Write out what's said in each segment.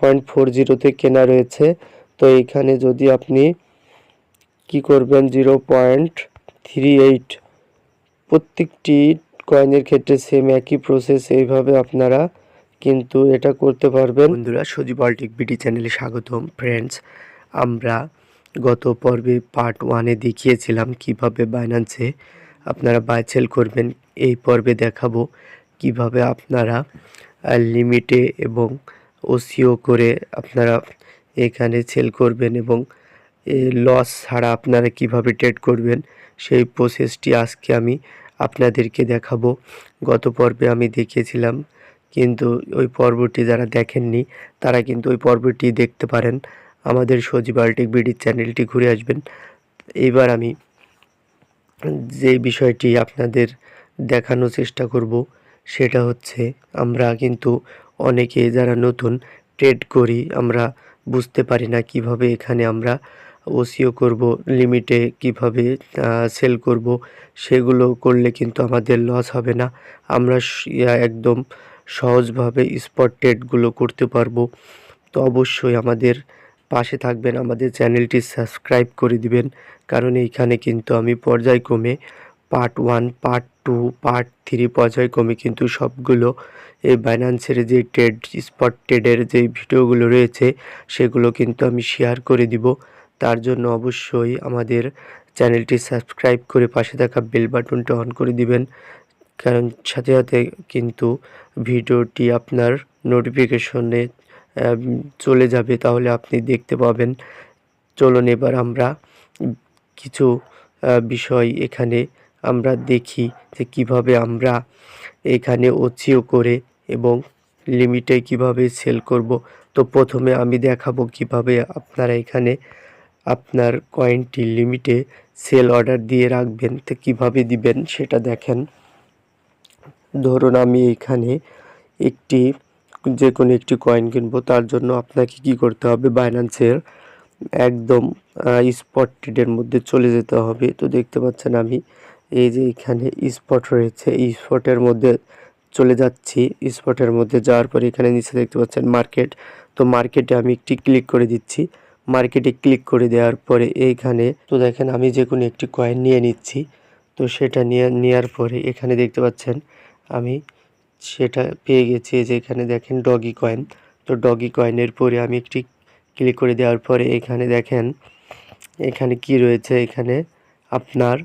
Point four জিরোতে কেনা রয়েছে। তো এইখানে যদি আপনি কি করবেন জিরো পয়েন্ট থ্রি এইট প্রত্যেকটি কয়েনের ক্ষেত্রে সেম একই প্রসেস এইভাবে আপনারা কিন্তু এটা করতে পারবেন। বন্ধুরা, সজীব আল্টিক বিডি চ্যানেলে স্বাগতম। ফ্রেন্ডস আমরা গত পর্বে পার্ট ওয়ানে দেখিয়েছিলাম কীভাবে বাইন্যান্সে আপনারা বাই সেল করবেন। এই পর্বে দেখাবো কীভাবে আপনারা লিমিটে এবং ওসিও করে আপনারা এখানে সেল করবেন এবং লস ছাড়া আপনারা কীভাবে ট্রেড করবেন, সেই প্রসেসটি আজকে আমি আপনাদেরকে দেখাবো। গত পর্বে আমি দেখিয়েছিলাম, কিন্তু ওই পর্বটি যারা দেখেননি, তারা কিন্তু ওই পর্বটি দেখতে পারেন। আমাদের সজীব আল্টিক বিডির চ্যানেলটি ঘুরে আসবেন। এইবার আমি যে বিষয়টি আপনাদের দেখানোর চেষ্টা করব, সেটা হচ্ছে আমরা কিন্তু অনেকে যারা নতুন ট্রেড করি, আমরা বুঝতে পারি না কীভাবে এখানে আমরা ওসিও করব লিমিটে কীভাবে সেল করব, সেগুলো করলে কিন্তু আমাদের লস হবে না। আমরা একদম সহজভাবে স্পট ট্রেডগুলো করতে পারব। তো অবশ্যই আমাদের পাশে থাকবেন, আমাদের চ্যানেলটি সাবস্ক্রাইব করে দিবেন, কারণ এইখানে কিন্তু আমি পর্যায়ক্রমে part one part two part three পর্যায়ক্রমে কিন্তু সবগুলো এই বাইন্যান্সের যে ট্রেড স্পট ট্রেডের যে ভিডিওগুলো রয়েছে, সেগুলো কিন্তু আমি শেয়ার করে দিব। তার জন্য অবশ্যই আমাদের চ্যানেলটি সাবস্ক্রাইব করে পাশে থাকা বেল বাটনটা অন করে দিবেন। কারণ সাথে সাথে কিন্তু ভিডিওটি আপনার নোটিফিকেশনে চলে যাবে, তাহলে আপনি দেখতে পাবেন। চলুন এবার আমরা কিছু বিষয় এখানে আমরা দেখি যে কীভাবে আমরা এখানে ওচিও করে এবং লিমিটে কীভাবে সেল করব। তো প্রথমে আমি দেখাবো কীভাবে আপনারা এখানে আপনার কয়েনটি লিমিটে সেল অর্ডার দিয়ে রাখবেন, তো কীভাবে দিবেন সেটা দেখেন। ধরুন আমি এখানে একটি, যে কোনো একটি কয়েন কিনবো, তার জন্য আপনাকে কি করতে হবে? বাইন্যান্সের একদম স্পট ট্রেডের মধ্যে চলে যেতে হবে। তো দেখতে পাচ্ছেন আমি এই যে এখানে স্পট রয়েছে, এই স্পটের মধ্যে চলে যাচ্ছি। স্পটের মধ্যে যাওয়ার পরে এখানে নিচে দেখতে পাচ্ছেন মার্কেট তো মার্কেটে আমি একটি ক্লিক করে দিচ্ছি। মার্কেটে ক্লিক করে দেওয়ার পরে এইখানে, তো দেখেন আমি যে কোনো একটি কয়েন নিয়ে নিচ্ছি। তো সেটা নিয়ে নেওয়ার পরে এখানে দেখতে পাচ্ছেন আমি সেটা পেয়ে গেছি যে এখানে দেখেন ডগি কয়েন তো ডগি কয়েনের পরে আমি একটি ক্লিক করে দেওয়ার পরে এখানে দেখেন, এখানে কি রয়েছে? এখানে আপনার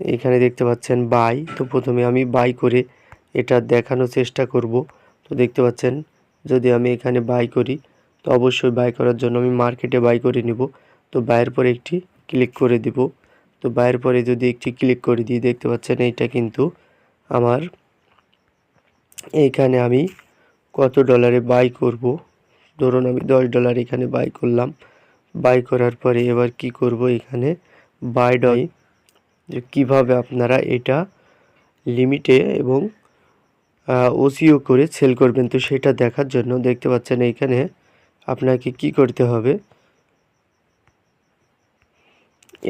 এখানে দেখতে পাচ্ছেন বাই। তো প্রথমে আমি বাই করে এটা দেখানোর চেষ্টা করব। তো দেখতে পাচ্ছেন, যদি আমি এখানে বাই করি, তো অবশ্যই বাই করার জন্য আমি মার্কেটে বাই করে নিব। তো বাইয়ের পরে একটি ক্লিক করে দিব। তো বাইয়ের পরে যদি একটি ক্লিক করে দিই, দেখতে পাচ্ছেন এইটা কিন্তু আমার, এইখানে আমি কত ডলারে বাই করব? ধরুন আমি দশ ডলার এখানে বাই করলাম। বাই করার পরে এবার কি করব? এখানে বাই ডয় যে কীভাবে আপনারা এটা লিমিটে এবং ওসিও করে সেল করবেন, তো সেটা দেখার জন্য দেখতে পাচ্ছেন এইখানে আপনাকে কি করতে হবে?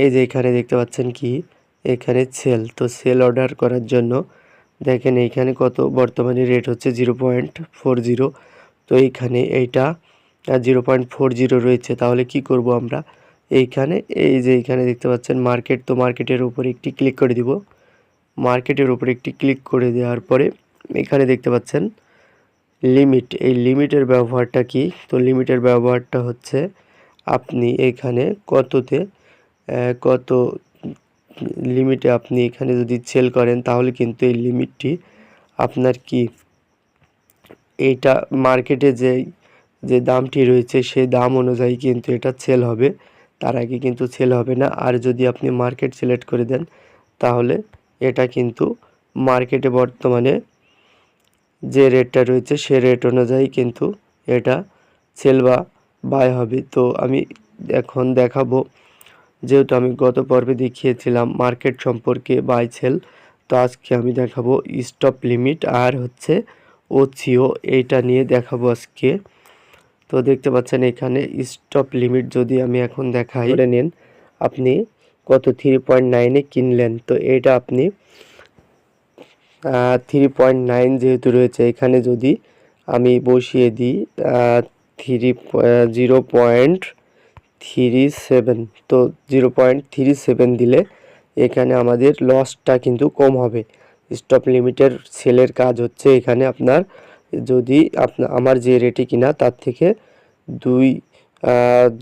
এই যে এখানে দেখতে পাচ্ছেন কি? এখানে সেল তো সেল অর্ডার করার জন্য দেখেন এইখানে কত বর্তমানে রেট হচ্ছে জিরো পয়েন্ট ফোর জিরো তো এইখানে এইটা জিরো পয়েন্ট ফোর জিরো রয়েছে। তাহলে কি করব আমরা? এইখানে, এই যে এইখানে দেখতে পাচ্ছেন মার্কেট তো মার্কেটের উপর একটি ক্লিক করে দিব। মার্কেটের উপর একটি ক্লিক করে দেওয়ার পরে এখানে দেখতে পাচ্ছেন লিমিট এই লিমিটের ব্যবহারটা কি? তো লিমিটের ব্যবহারটা হচ্ছে আপনি এখানে কততে কত লিমিটে আপনি এখানে যদি সেল করেন, তাহলে কিন্তু এই লিমিটটি আপনার কি? এইটা মার্কেটে যে যে দামটি রয়েছে, সেই দাম অনুযায়ী কিন্তু এটা সেল হবে। তার আগে কিন্তু সেল হবে না। আর যদি আপনি মার্কেট সিলেক্ট করে দেন, তাহলে এটা কিন্তু মার্কেটে বর্তমানে যে রেটটা রয়েছে, সে রেট অনুযায়ী কিন্তু এটা সেল বা বাই হবে। তো আমি এখন দেখাবো, যেহেতু আমি গত পর্বে দেখিয়েছিলাম মার্কেট সম্পর্কে বাই সেল তো আজকে আমি দেখাবো স্টপ লিমিট আর হচ্ছে ওসিও এইটা নিয়ে দেখাবো আজকে। তো দেখতে পাচ্ছেন এখানে স্টপ লিমিট যদি আমি এখন দেখাই করে নিন আপনি কত থ্রি পয়েন্ট নাইনে কিনলেন। তো এটা আপনি থ্রি পয়েন্ট নাইন যেহেতু রয়েছে, এখানে যদি আমি বসিয়ে দিই three zero point three seven তো জিরো পয়েন্ট থ্রি সেভেন দিলে এখানে আমাদের লসটা কিন্তু কম হবে। স্টপ লিমিটের সেলের কাজ হচ্ছে এখানে আপনার যদি আপনার আমার যে রেটে কিনা, তার থেকে দুই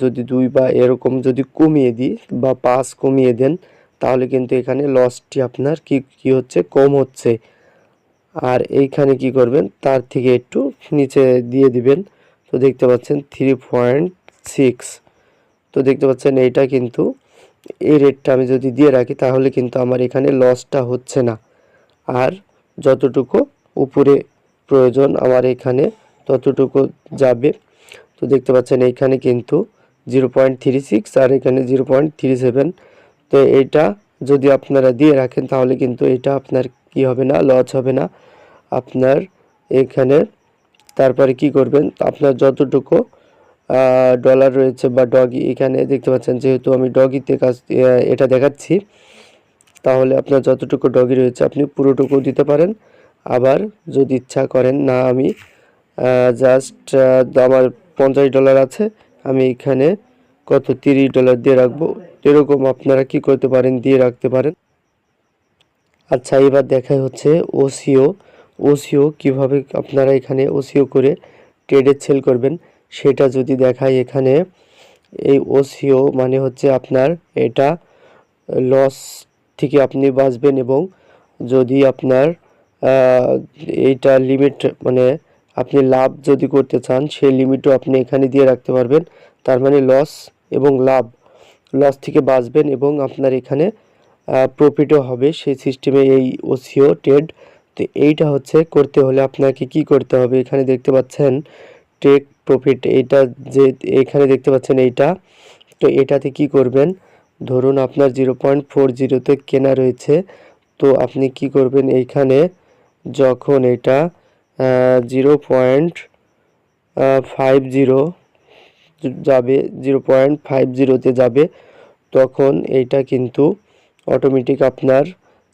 যদি দুই বা এরকম যদি কমিয়ে দিই বা পাঁচ কমিয়ে দেন, তাহলে কিন্তু এখানে লসটি আপনার কি কি হচ্ছে? কম হচ্ছে। আর এইখানে কি করবেন? তার থেকে একটু নিচে দিয়ে দিবেন। তো দেখতে পাচ্ছেন থ্রি পয়েন্ট সিক্স তো দেখতে পাচ্ছেন এইটা কিন্তু এই রেটটা আমি যদি দিয়ে রাখি, তাহলে কিন্তু আমার এখানে লসটা হচ্ছে না। আর যতটুকু উপরে প্রয়োজন আমার এখানে ততটুকু যাবে। তো দেখতে পাচ্ছেন এইখানে কিন্তু জিরো পয়েন্ট থ্রি সিক্স আর এখানে জিরো পয়েন্ট থ্রি সেভেন তো এটা যদি আপনারা দিয়ে রাখেন তাহলে কিন্তু এটা আপনার কি হবে না লস হবে না। আপনার এখানে তারপরে কি করবেন, আপনার যতটুকু ডলার রয়েছে বা ডগি এখানে দেখতে পাচ্ছেন যেহেতু আমি ডগিতে কাজ এটা দেখাচ্ছি, তাহলে আপনার যতটুকু ডগি রয়েছে আপনি পুরোটুকু দিতে পারেন। আবার যদি ইচ্ছা করেন, না আমি জাস্ট আমার পঞ্চাশ ডলার আছে, আমি এখানে কত তিরিশ ডলার দিয়ে রাখব। এরকম আপনারা কি করতে পারেন, দিয়ে রাখতে পারেন। আচ্ছা এবার দেখাই হচ্ছে ওসিও ওসিও কীভাবে আপনারা এখানে ওসিও করে ট্রেডে সেল করবেন, সেটা যদি দেখাই এখানে, এই ওসিও মানে হচ্ছে আপনার এটা লস থেকে আপনি বাঁচবেন এবং যদি আপনার এইটা লিমিট মানে আপনি লাভ যদি করতে চান, সেই লিমিটও আপনি এখানে দিয়ে রাখতে পারবেন। তার মানে লস এবং লাভ লস থেকে বাঁচবেন এবং আপনার এখানে প্রফিটও হবে সেই সিস্টেমে এই ওসিও ট্রেড তো এইটা হচ্ছে করতে হলে আপনাকে কি করতে হবে? এখানে দেখতে পাচ্ছেন টেক প্রফিট এইটা যে এখানে দেখতে পাচ্ছেন এইটা। তো এটাতে কি করবেন? ধরুন আপনার জিরো পয়েন্ট ফোর জিরোতে কেনা রয়েছে। তো আপনি কি করবেন? এইখানে যখন এটা জিরো পয়েন্ট ফাইভ জিরো যাবে, জিরো পয়েন্ট ফাইভ জিরোতে যাবে, তখন এইটা কিন্তু অটোমেটিক আপনার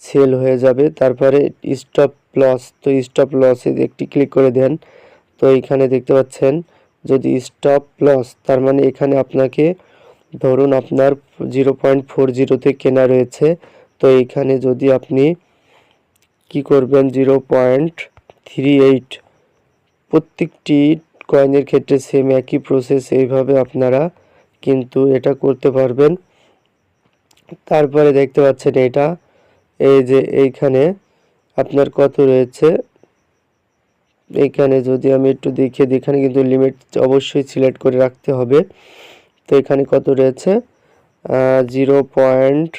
সেল হয়ে যাবে। তারপরে স্টপ লস তো স্টপ লসে একটি ক্লিক করে দেন। তো এইখানে দেখতে পাচ্ছেন, যদি স্টপ লস তার মানে এখানে আপনাকে ধরুন আপনার জিরো পয়েন্ট ফোর জিরোতে কেনা রয়েছে, তো এইখানে যদি আপনি কি করবেন? Zero point three eight. প্রত্যেকটি কয়েনের ক্ষেত্রে সেম একই প্রসেস এইভাবে আপনারা কিন্তু এটা করতে পারবেন। তারপরে দেখতে পাচ্ছেন এটা, এই যে এইখানে আপনার কত রয়েছে? এইখানে যদি আমি একটু দেখিয়ে দিই, এখানে কিন্তু লিমিট অবশ্যই সিলেক্ট করে রাখতে হবে। তো এখানে কত রয়েছে? জিরো পয়েন্ট,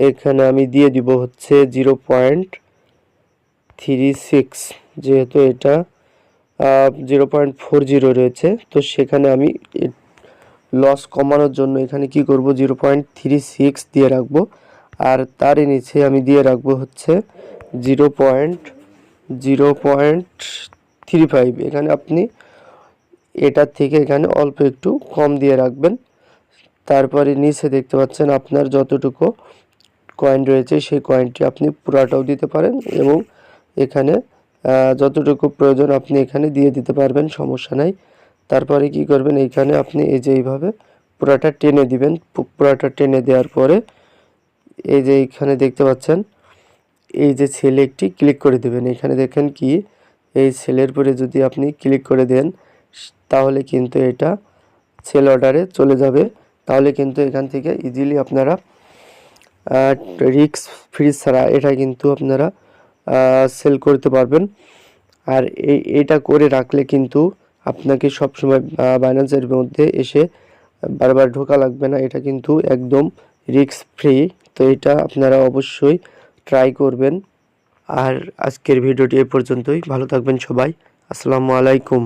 এখানে আমি দিয়ে দিব হচ্ছে জিরো পয়েন্ট থ্রি সিক্স, যেহেতু এটা জিরো পয়েন্ট ফোর জিরো রয়েছে, তো সেখানে আমি লস কমানোর জন্য এখানে কি করব? জিরো পয়েন্ট থ্রি সিক্স দিয়ে রাখব, আর তারই নিচে আমি দিয়ে রাখব হচ্ছে zero point zero point three five. এখানে আপনি এটার থেকে এখানে অল্প একটু কম দিয়ে রাখবেন। তারপরে নিচে দেখতে পাচ্ছেন আপনার যতটুকু কয়েন রয়েছে, সেই কয়েনটি আপনি পুরাটাও দিতে পারেন এবং এখানে যতটুকু প্রয়োজন আপনি এখানে দিয়ে দিতে পারবেন, সমস্যা নাই। তারপরে কি করবেন এইখানে আপনি এই যে এইভাবে পুরাটা টেনে দিবেন। পুরাটা টেনে দেওয়ার পরে এই যে এইখানে দেখতে পাচ্ছেন, এই যে সেলে একটি ক্লিক করে দেবেন। এখানে দেখেন কি, এই সেলের পরে যদি আপনি ক্লিক করে দেন, তাহলে কিন্তু এটা সেল অর্ডারে চলে যাবে। তাহলে কিন্তু এখান থেকে ইজিলি আপনারা রিক্স ফ্রি ছাড়া এটা কিন্তু আপনারা সেল করতে পারবেন। আর এটা করে রাখলে কিন্তু আপনাকে সবসময় বাইন্যান্সের মধ্যে এসে বারবার ঢোকা লাগবে না। এটা কিন্তু একদম রিস্ক ফ্রি তো এটা আপনারা অবশ্যই ট্রাই করবেন। আর আজকের ভিডিওটি এ পর্যন্তই। ভালো থাকবেন সবাই। আসসালামু আলাইকুম।